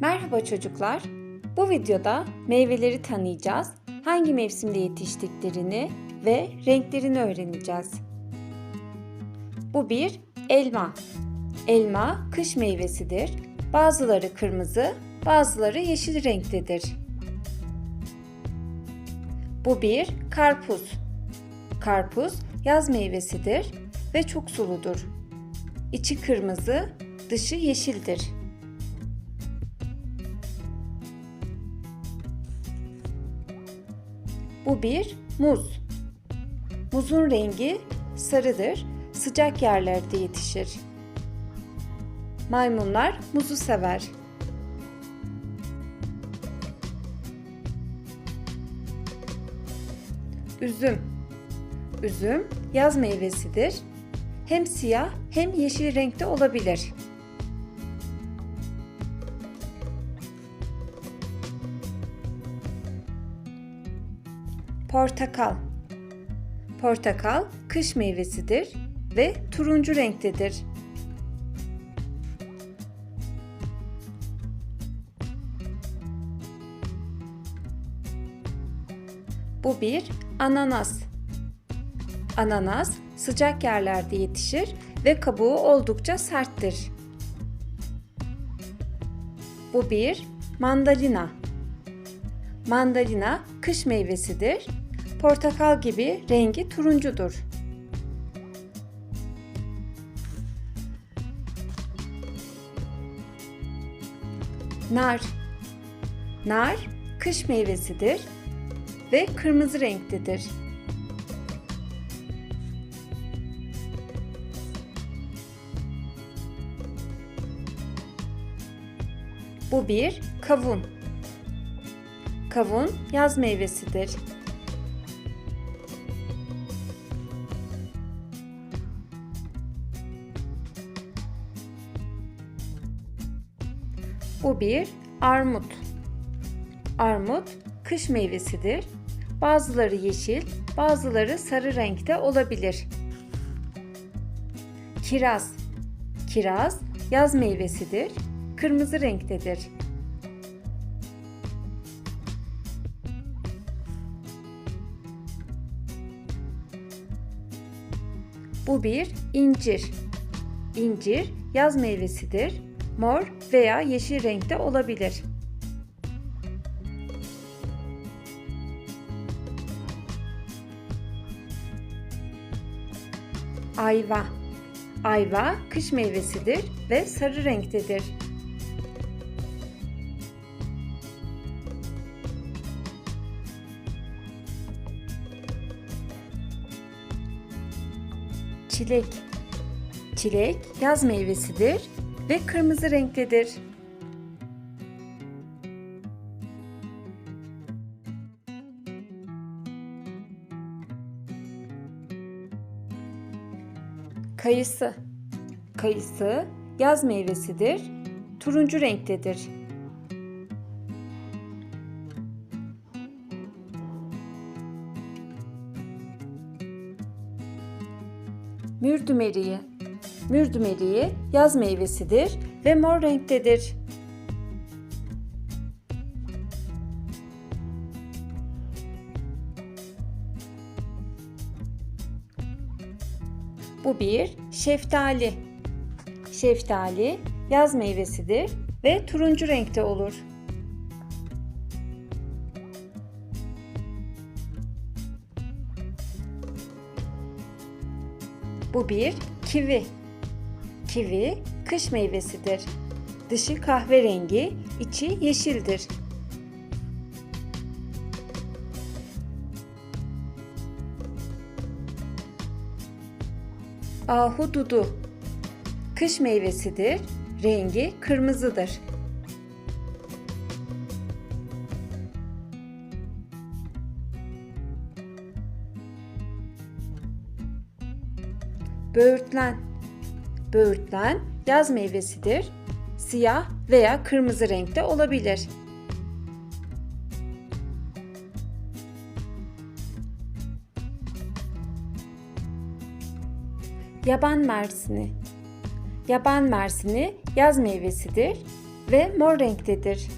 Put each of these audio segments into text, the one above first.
Merhaba çocuklar. Bu videoda meyveleri tanıyacağız. Hangi mevsimde yetiştiklerini ve renklerini öğreneceğiz. Bu bir elma. Elma kış meyvesidir. Bazıları kırmızı, bazıları yeşil renktedir. Bu bir karpuz. Karpuz yaz meyvesidir ve çok suludur. İçi kırmızı, dışı yeşildir. Bu bir muz. Muzun rengi sarıdır. Sıcak yerlerde yetişir. Maymunlar muzu sever. Üzüm. Üzüm yaz meyvesidir. Hem siyah hem yeşil renkte olabilir. Portakal. Portakal kış meyvesidir ve turuncu renktedir. Bu bir ananas. Ananas sıcak yerlerde yetişir ve kabuğu oldukça serttir. Bu bir mandalina. Mandalina kış meyvesidir. Portakal gibi rengi turuncudur. Nar. Nar kış meyvesidir ve kırmızı renktedir. Bu bir kavun. Kavun yaz meyvesidir. Bu bir armut. Armut kış meyvesidir. Bazıları yeşil, bazıları sarı renkte olabilir. Kiraz. Kiraz yaz meyvesidir. Kırmızı renktedir. Bu bir incir. İncir yaz meyvesidir. Mor veya yeşil renkte olabilir. Ayva. Ayva kış meyvesidir ve sarı renktedir. Çilek. Çilek yaz meyvesidir ve kırmızı renktedir. Kayısı. Kayısı yaz meyvesidir. Turuncu renktedir. Mürdümeriği. Mürdümeriği yaz meyvesidir ve mor renktedir. Bu bir şeftali. Şeftali yaz meyvesidir ve turuncu renkte olur. Bu bir kivi. Kivi kış meyvesidir. Dışı kahverengi, içi yeşildir. Ahududu kış meyvesidir. Rengi kırmızıdır. Böğürtlen. Böğürtlen yaz meyvesidir. Siyah veya kırmızı renkte olabilir. Yaban mersini. Yaban mersini yaz meyvesidir. ve mor renktedir.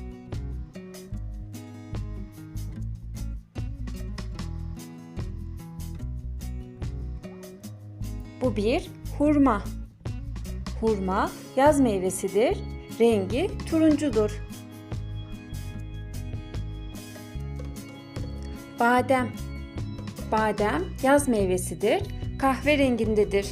Bu bir hurma. Hurma yaz meyvesidir. Rengi turuncudur. Badem. Badem yaz meyvesidir. Kahve rengindedir.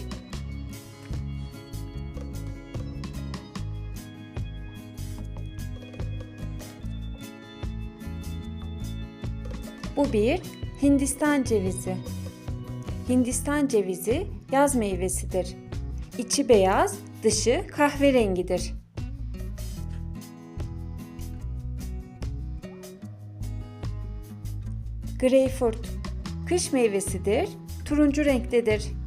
Bu bir Hindistan cevizi. Hindistan cevizi yaz meyvesidir. İçi beyaz, dışı kahverengidir. Greyfurt kış meyvesidir. Turuncu renktedir.